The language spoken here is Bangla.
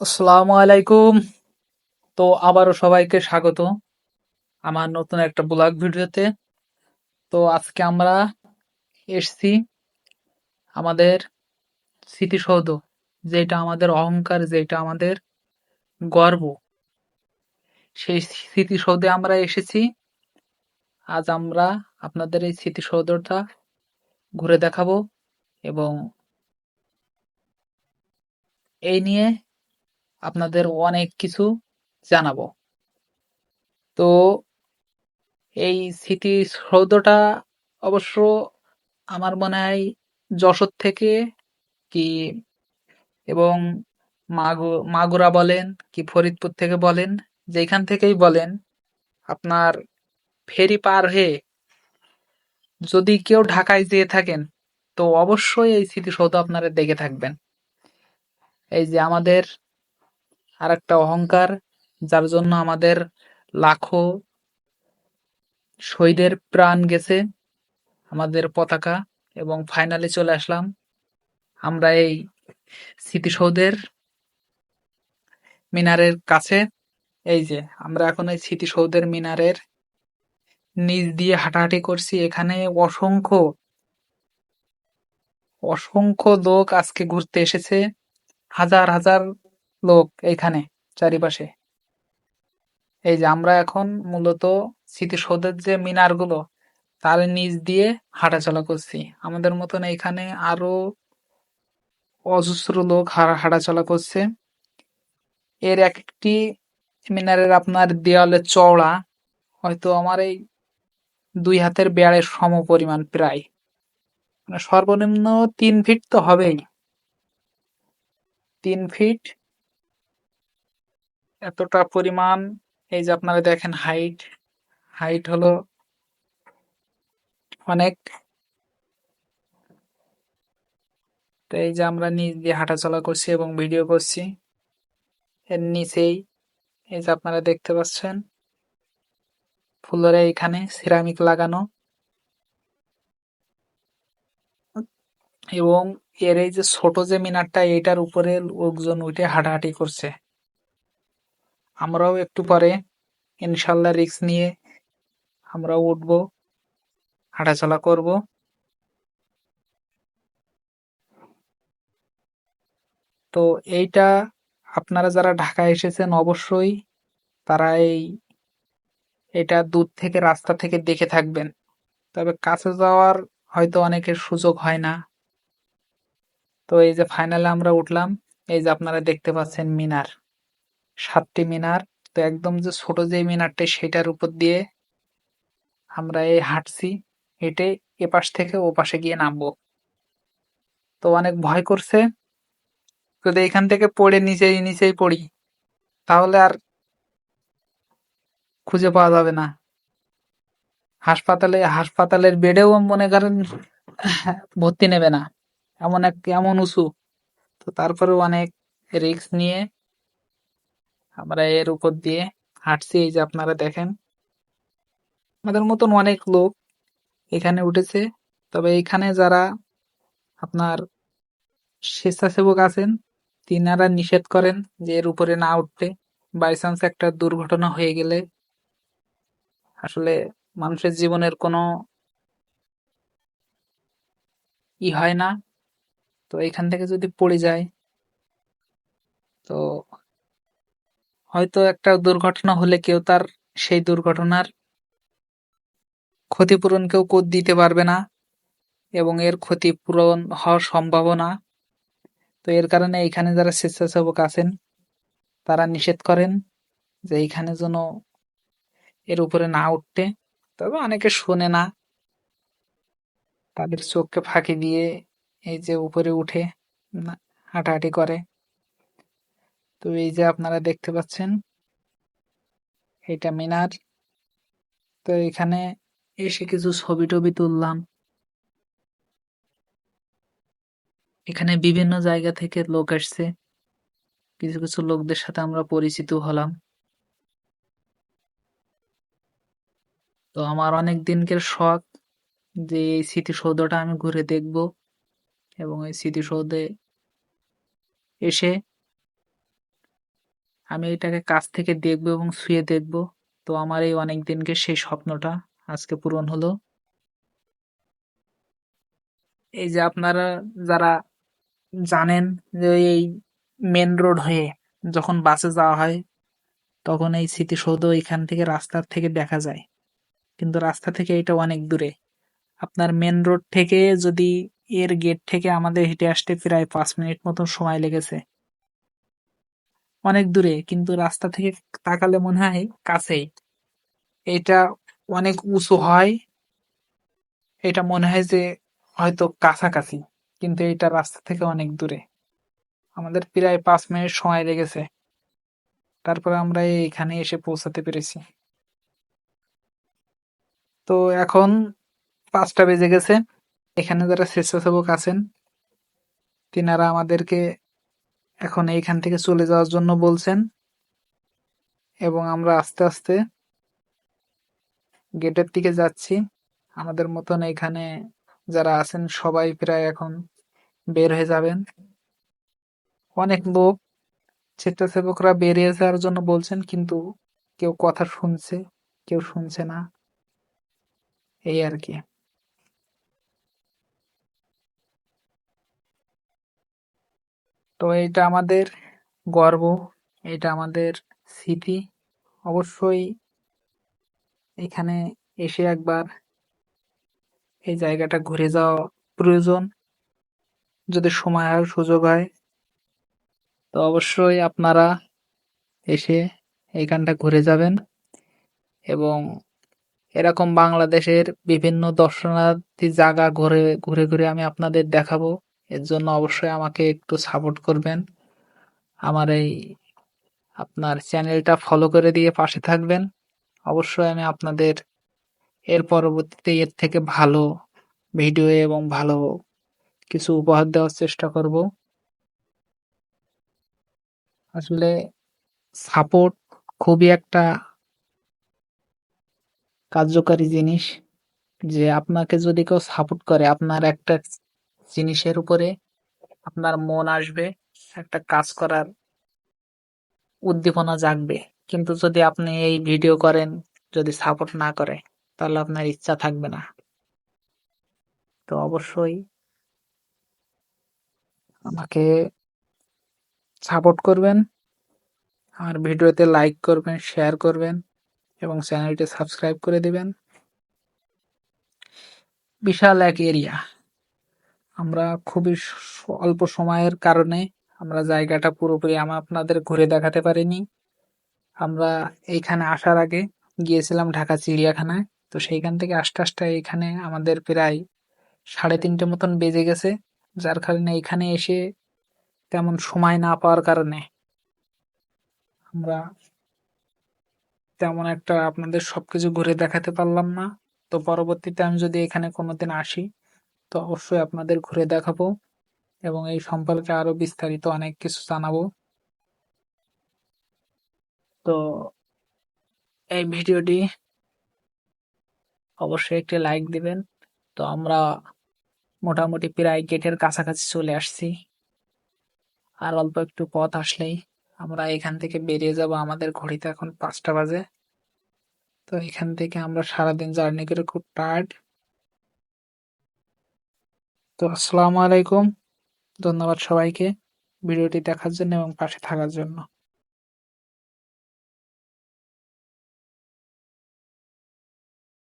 আসসালামু আলাইকুম। তো আবারও সবাইকে স্বাগত আমার নতুন একটা ব্লগ ভিডিওতে। তো আজকে আমরা এসছি আমাদের স্মৃতিসৌধ যেটা আমাদের অহংকার, যেটা আমাদের গর্ব। সেই স্মৃতিসৌধে আমরা এসেছি। আজ আমরা আপনাদের এই স্মৃতিসৌধটা ঘুরে দেখাবো এবং এই নিয়ে আপনাদের অনেক কিছু জানাব। তো এই স্মৃতিসৌধটা অবশ্য আমার মনে হয় যশোর থেকে কি এবং মাগু- মাগুরা বলেন কি ফরিদপুর থেকে বলেন, যেখান থেকেই বলেন, আপনার ফেরি পার হয়ে যদি কেউ ঢাকায় যেয়ে থাকেন, তো অবশ্যই এই স্মৃতিসৌধ আপনারা দেখে থাকবেন। এই যে আমাদের আর একটা অহংকার, যার জন্য আমাদের লাখো শহীদের প্রাণ গেছে, আমাদের পতাকা, এবং ফাইনালে চলে আসলাম। আমরা এই স্মৃতিসৌধের মিনারের কাছে। এই যে, আমরা এখন এই স্মৃতিসৌধের মিনারের নিচ দিয়ে হাঁটাহাঁটি করছি। এখানে অসংখ্য অসংখ্য লোক আজকে ঘুরতে এসেছে। হাজার হাজার লোক এখানে চারিপাশে। এই যে আমরা এখন মূলত স্মৃতিসৌধের যে মিনারগুলো, তার নিচ দিয়ে হাঁটাচলা করছি। আমাদের মতন এখানে আরও অজস্র লোক হাঁটা- হাঁটাচলা করছে। এর এক একটি মিনারের আপনার দেওয়ালের চওড়া, হয়তো আমার এই দুই হাতের বেড়ের সম পরিমাণ প্রায়। মানে সর্বনিম্ন তিন ফিট তো হবেই। তিন ফিট এতটা পরিমাণ, এই যে আপনারা দেখেন হাইট হাইট হলো অনেক। তো এই যে আমরা নিচ দিয়ে হাঁটাচলা করছি এবং ভিডিও করছি। এর নিচেই এই যে আপনারা দেখতে পাচ্ছেন ফুলরে এখানে সিরামিক লাগানো। এবং এর এই যে ছোট যে মিনারটা এটার উপরে লোকজন উঠে হাঁটাহাঁটি করছে। আমরাও একটু পরে ইনশাল্লাহ রিস্ক নিয়ে আমরাও উঠব, হাঁটাচলা করব। তো এইটা আপনারা যারা ঢাকায় এসেছেন অবশ্যই তারা এই, এটা দূর থেকে, রাস্তা থেকে দেখে থাকবেন। তবে কাছে যাওয়ার হয়তো অনেকের সুযোগ হয় না। তো এই যে ফাইনালে আমরা উঠলাম, এই যে আপনারা দেখতে পাচ্ছেন মিনার। সাতটি মিনার। তো একদম যে ছোট যে মিনারটা সেটার উপর দিয়ে আমরা এই হাঁটছি, হেঁটে এপাশ থেকে ও পাশে গিয়ে নামবো। তো অনেক ভয় করছে। যদি এখান থেকে পড়ে নিচেই নিচেই পড়ি, তাহলে আর খুঁজে পাওয়া যাবে না। হাসপাতালে, হাসপাতালের বেডেও মনে করেন ভর্তি নেবে না। এমন এক, এমন উঁচু। তো তারপরেও অনেক রিস্ক নিয়ে আমরা এর উপর দিয়ে হাঁটছি, এই যে আপনারা দেখেন। আমাদের মতন অনেক লোক এখানে উঠেছে। তবে এখানে যারা আপনার স্বেচ্ছাসেবক আছেন, তিনারা নিষেধ করেন যে এর উপরে না উঠতে। বাই চান্স একটা দুর্ঘটনা হয়ে গেলে আসলে মানুষের জীবনের কোনো ই হয় না। তো এখান থেকে যদি পড়ে যায়, তো হয়তো একটা দুর্ঘটনা হলে কেউ তার সেই দুর্ঘটনার ক্ষতিপূরণ কেউ কো- দিতে পারবে না এবং এর ক্ষতিপূরণ হওয়ার সম্ভাবনা, তো এর কারণে এখানে যারা স্বেচ্ছাসেবক আছেন, তারা নিষেধ করেন যে এইখানে যেন এর উপরে না উঠতে। তবে অনেকে শোনে না, তাদের চোখকে ফাঁকি দিয়ে এই যে উপরে উঠে হাঁটাহাঁটি করে। তো এই যে আপনারা দেখতে পাচ্ছেন, এটা মিনার। তো এখানে এসে কিছু ছবি টবি তুললাম। এখানে বিভিন্ন জায়গা থেকে লোক আসছে। কিছু কিছু লোকদের সাথে আমরা পরিচিত হলাম। তো আমার অনেক দিনকের শখ যে এই স্মৃতিসৌধটা আমি ঘুরে দেখব এবং এই স্মৃতিসৌধে এসে আমি এটাকে কাছ থেকে দেখব এবং শুয়ে দেখব। তো আমার এই অনেক দিনকে সেই স্বপ্নটা আজকে পূরণ হলো। এই যে আপনারা যারা জানেন যে এই মেন রোড হয়ে যখন বাসে যাওয়া হয়, তখন এই স্মৃতিসৌধ এখান থেকে রাস্তার থেকে দেখা যায়। কিন্তু রাস্তা থেকে এটা অনেক দূরে। আপনার মেন রোড থেকে যদি এর গেট থেকে আমাদের হেঁটে আসতে প্রায় পাঁচ মিনিট মতো সময় লেগেছে। অনেক দূরে, কিন্তু রাস্তা থেকে তাকালে মনে হয় কাছেই। এটা অনেক উঁচু হয়, এটা মনে হয় যে হয়তো কাছাকাছি, কিন্তু এটা রাস্তা থেকে অনেক দূরে। আমাদের প্রায় পাঁচ মিনিট সময় লেগেছে। তারপরে আমরা এখানে এসে পৌঁছাতে পেরেছি। তো এখন পাঁচটা বেজে গেছে। এখানে যারা স্বেচ্ছাসেবক আছেন, তিনারা আমাদেরকে এখন এইখান থেকে চলে যাওয়ার জন্য বলছেন। এবং আমরা আস্তে আস্তে গেটের দিকে যাচ্ছি। আমাদের মতন এখানে যারা আছেন সবাই প্রায় এখন বের হয়ে যাবেন। অনেক লোক স্বেচ্ছাসেবকরা বেরিয়ে যাওয়ার জন্য বলছেন, কিন্তু কেউ কথা শুনছে, কেউ শুনছে না। এই আর কি। তো এটা আমাদের গর্ব এটা আমাদের স্মৃতি। অবশ্যই এখানে এসে একবার এই জায়গাটা ঘুরে যাওয়া প্রয়োজন। যদি সময় হয় সুযোগ হয়, তো অবশ্যই আপনারা এসে এইখানটা ঘুরে যাবেন এবং এরকম বাংলাদেশের বিভিন্ন দর্শনার্থী জায়গা ঘুরে ঘুরে ঘুরে আমি আপনাদের দেখাবো। এর জন্য অবশ্যই আমাকে একটু সাপোর্ট করবেন। আমার এই আপনার চ্যানেলটা ফলো করে দিয়ে পাশে থাকবেন। অবশ্যই আমি আপনাদের এর পরবর্তীতে এর থেকে ভালো ভিডিও এবং ভালো কিছু উপহার দেওয়ার চেষ্টা করব। আসলে সাপোর্ট খুবই একটা কার্যকারী জিনিস যে আপনাকে যদি কেউ সাপোর্ট করে, আপনার একটা জিনিসের উপরে আপনার মন আসবে, একটা কাজ করার উদ্দীপনা জাগবে। কিন্তু যদি আপনি এই ভিডিও করেন, যদি সাপোর্ট না করে, তাহলে আপনার ইচ্ছা থাকবে না। তো অবশ্যই আমাকে সাপোর্ট করবেন আমার ভিডিওতে লাইক করবেন, শেয়ার করবেন, এবং চ্যানেলটি সাবস্ক্রাইব করে দিবেন। বিশাল এক এরিয়া। আমরা খুবই অল্প সময়ের কারণে আমরা জায়গাটা পুরোপুরি আমরা আপনাদের ঘুরে দেখাতে পারিনি। আমরা এইখানে আসার আগে গিয়েছিলাম ঢাকা চিড়িয়াখানায়। তো সেইখান থেকে আস্তে আস্তে এখানে আমাদের প্রায় সাড়ে তিনটে মতন বেজে গেছে। যার কারণে এখানে এসে তেমন সময় না পাওয়ার কারণে আমরা তেমন একটা আপনাদের সবকিছু ঘুরে দেখাতে পারলাম না। তো পরবর্তীতে আমি যদি এখানে কোনোদিন আসি তো অবশ্যই আপনাদের ঘুরে দেখাবো এবং এই সম্পর্কে আরও বিস্তারিত অনেক কিছু জানাব। তো এই ভিডিওটি অবশ্যই একটি লাইক দিবেন। তো আমরা মোটামুটি প্রায় গেটের কাছাকাছি চলে আসছি। আর অল্প একটু পথ আসলেই আমরা এখান থেকে বেরিয়ে যাব আমাদের ঘড়িতে এখন পাঁচটা বাজে। তো এখান থেকে আমরা সারাদিন জার্নি করে খুব টায়ার্ড তো আসসালামু আলাইকুম। ধন্যবাদ সবাইকে ভিডিওটি দেখার জন্য এবং পাশে থাকার জন্য।